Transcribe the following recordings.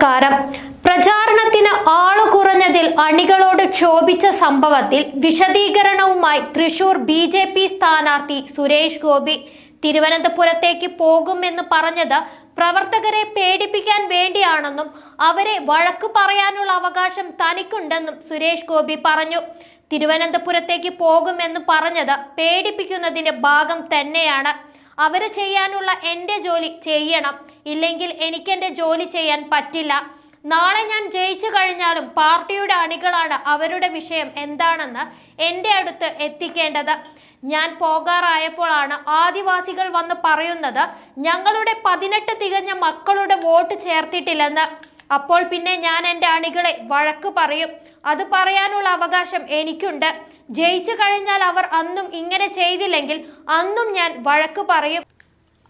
നമസ്കാരം പ്രചാരണത്തിന് ആളു കുറഞ്ഞതിൽ അണികളോട് ക്ഷോഭിച്ച സംഭവത്തിൽ വിശദീകരണവുമായി തൃശൂർ ബി ജെ പി സ്ഥാനാർത്ഥി സുരേഷ് ഗോപി. തിരുവനന്തപുരത്തേക്ക് പോകുമെന്ന് പറഞ്ഞത് പ്രവർത്തകരെ പേടിപ്പിക്കാൻ വേണ്ടിയാണെന്നും അവരെ വഴക്ക് പറയാനുള്ള അവകാശം തനിക്കുണ്ടെന്നും സുരേഷ് ഗോപി പറഞ്ഞു. തിരുവനന്തപുരത്തേക്ക് പോകുമെന്ന് പറഞ്ഞത് പേടിപ്പിക്കുന്നതിന്റെ ഭാഗം തന്നെയാണ്. അവർ ചെയ്യാനുള്ള എന്റെ ജോലി ചെയ്യണം. ഇല്ലെങ്കിൽ എനിക്ക് എനിക്കെന്റെ ജോലി ചെയ്യാൻ പറ്റില്ല. നാളെ ഞാൻ ജയിച്ചു കഴിഞ്ഞാലും പാർട്ടിയുടെ അണികളാണ് അവരുടെ വിഷയം എന്താണെന്ന് എന്റെ അടുത്ത് എത്തിക്കേണ്ടത്. ഞാൻ പോകാറായപ്പോഴാണ് ആദിവാസികൾ വന്ന് പറയുന്നത് ഞങ്ങളുടെ പതിനെട്ട് തികഞ്ഞ മക്കളുടെ വോട്ട് ചേർത്തിട്ടില്ലെന്ന്. അപ്പോൾ പിന്നെ ഞാൻ എന്റെ അണികളെ വഴക്ക് പറയും. അത് പറയാനുള്ള അവകാശം എനിക്കുണ്ട്. ജയിച്ചു കഴിഞ്ഞാൽ അവർ അന്നും ഇങ്ങനെ ചെയ്തില്ലെങ്കിൽ അന്നും ഞാൻ വഴക്ക് പറയും.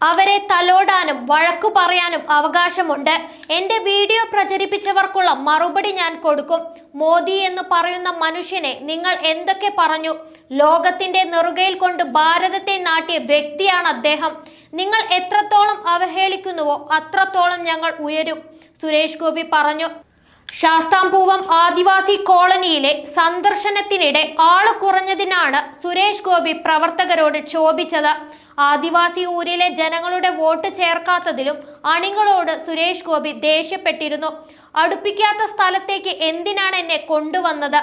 അവരെ തലോടാനും വഴക്കു പറയാനും അവകാശമുണ്ട്. എന്റെ വീഡിയോ പ്രചരിപ്പിച്ചവർക്കുള്ള മറുപടി ഞാൻ കൊടുക്കും. മോദി എന്ന് പറയുന്ന മനുഷ്യനെ നിങ്ങൾ എന്തൊക്കെ പറഞ്ഞു? ലോകത്തിന്റെ നെറുകയിൽ കൊണ്ട് ഭാരതത്തെ നാട്ടിയ വ്യക്തിയാണ് അദ്ദേഹം. നിങ്ങൾ എത്രത്തോളം അവഹേളിക്കുന്നുവോ അത്രത്തോളം ഞങ്ങൾ ഉയരും. സുരേഷ് ഗോപി പറഞ്ഞു. ശാസ്താംപൂവം ആദിവാസി കോളനിയിലെ സന്ദർശനത്തിനിടെ ആൾ കുറഞ്ഞതിനാണ് സുരേഷ് ഗോപി പ്രവർത്തകരോട് ക്ഷോഭിച്ചത്. ആദിവാസി ഊരിലെ ജനങ്ങളുടെ വോട്ട് ചേർക്കാത്തതിലും അണികളോട് സുരേഷ് ഗോപി ദേഷ്യപ്പെട്ടിരുന്നു. അടുപ്പിക്കാത്ത സ്ഥലത്തേക്ക് എന്തിനാണ് എന്നെ കൊണ്ടുവന്നത്?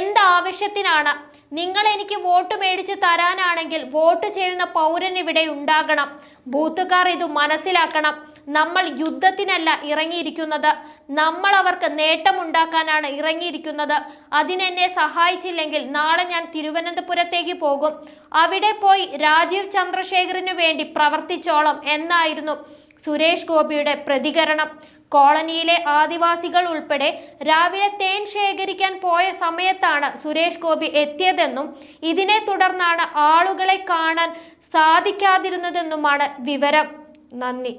എന്താവശ്യത്തിനാണ് നിങ്ങൾ എനിക്ക് വോട്ട് മേടിച്ച് തരാനാണെങ്കിൽ വോട്ട് ചെയ്യുന്ന പൗരൻ ഇവിടെ ഉണ്ടാകണം. ബൂത്തുകാർ ഇത് മനസ്സിലാക്കണം. നമ്മൾ യുദ്ധത്തിനല്ല ഇറങ്ങിയിരിക്കുന്നത്. നമ്മൾ അവർക്ക് നേട്ടമുണ്ടാക്കാനാണ് ഇറങ്ങിയിരിക്കുന്നത്. അതിനെന്നെ സഹായിച്ചില്ലെങ്കിൽ നാളെ ഞാൻ തിരുവനന്തപുരത്തേക്ക് പോകും. അവിടെ പോയി രാജീവ് ചന്ദ്രശേഖറിനു വേണ്ടി പ്രവർത്തിച്ചോളം എന്നായിരുന്നു സുരേഷ് ഗോപിയുടെ പ്രതികരണം. കോളനിയിലെ ആദിവാസികൾ ഉൾപ്പെടെ രാവിലെ തേൻ ശേഖരിക്കാൻ പോയ സമയത്താണ് സുരേഷ് ഗോപി എത്തിയതെന്നും ഇതിനെ തുടർന്നാണ് ആളുകളെ കാണാൻ സാധിക്കാതിരുന്നതെന്നുമാണ് വിവരം. നന്ദി.